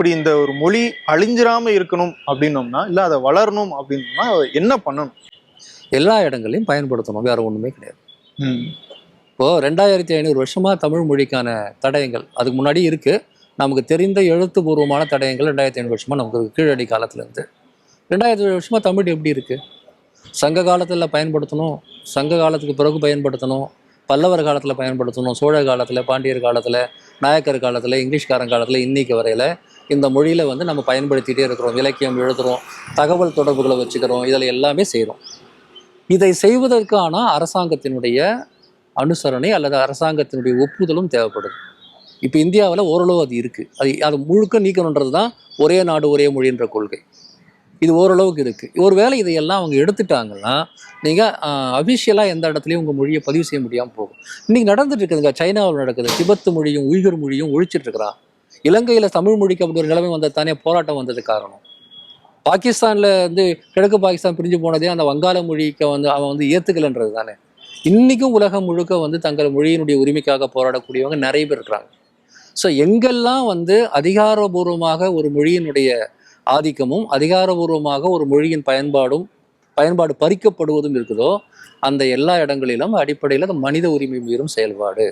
இப்படி இந்த ஒரு மொழி அழிஞ்சிராம இருக்கணும் அப்படின்னோம்னா இல்ல அதை வளரணும் அப்படின்னோம்னா என்ன பண்ணணும்? எல்லா இடங்களையும் பயன்படுத்தணும். வேற ஒண்ணுமே கிடையாது. இப்போ ரெண்டாயிரத்தி ஐநூறு வருஷமா தமிழ் மொழிக்கான தடயங்கள் அதுக்கு முன்னாடி இருக்கு. நமக்கு தெரிந்த எழுத்துப்பூர்வமான தடயங்கள் ரெண்டாயிரத்தி ஐநூறு வருஷமா நமக்கு கீழடி காலத்துல இருந்து ரெண்டாயிரத்தி ஐநூறு வருஷமா தமிழ் எப்படி இருக்கு? சங்க காலத்துல பயன்படுத்தணும் சங்க காலத்துக்கு பிறகு பயன்படுத்தணும் பல்லவர் காலத்துல பயன்படுத்தணும் சோழ காலத்துல பாண்டியர் காலத்துல நாயக்கர் காலத்துல இங்கிலீஷ்காரன் காலத்துல இன்னைக்கு வரையில இந்த மொழியில் வந்து நம்ம பயன்படுத்திகிட்டே இருக்கிறோம். இலக்கியம் எழுதுகிறோம் தகவல் தொடர்புகளை வச்சுக்கிறோம். இதில் எல்லாமே செய்கிறோம் இதை செய்வதற்கான அரசாங்கத்தினுடைய அனுசரணை அல்லது அரசாங்கத்தினுடைய ஒப்புதலும் தேவைப்படுது. இப்போ இந்தியாவில் ஓரளவு அது இருக்குது அது அது முழுக்க நீக்கணுன்றது தான் ஒரே நாடு ஒரே மொழின்ற கொள்கை. இது ஓரளவுக்கு இருக்குது ஒருவேளை இதையெல்லாம் அவங்க எடுத்துட்டாங்கன்னா நீங்கள் அஃபிஷியலாக எந்த இடத்துலையும் உங்கள் மொழியை பதிவு செய்ய முடியாமல் போகும். இன்றைக்கி நடந்துட்டு இருக்குதுங்க. சைனாவில் நடக்குது. திபத்து மொழியும் உய்கர் மொழியும் ஒழிச்சிட்டு இருக்கிறான். இலங்கையில் தமிழ் மொழிக்கு அப்படி ஒரு நிலைமை வந்தது தானே போராட்டம் வந்தது காரணம். பாகிஸ்தானில் வந்து கிழக்கு பாகிஸ்தான் பிரிஞ்சு போனதே அந்த வங்காள மொழிக்கு வந்து அவன் வந்து ஏற்றுக்கலைன்றது தானே. இன்றைக்கும் உலகம் முழுக்க வந்து தங்கள் மொழியினுடைய உரிமைக்காக போராடக்கூடியவங்க நிறைய பேர் இருக்கிறாங்க. ஸோ எங்கெல்லாம் வந்து அதிகாரபூர்வமாக ஒரு மொழியினுடைய ஆதிக்கமும் அதிகாரபூர்வமாக ஒரு மொழியின் பயன்பாடும் பயன்பாடு பறிக்கப்படுவதும் இருக்குதோ அந்த எல்லா இடங்களிலும் அடிப்படையில் அது மனித உரிமை மீறும் செயல்பாடு.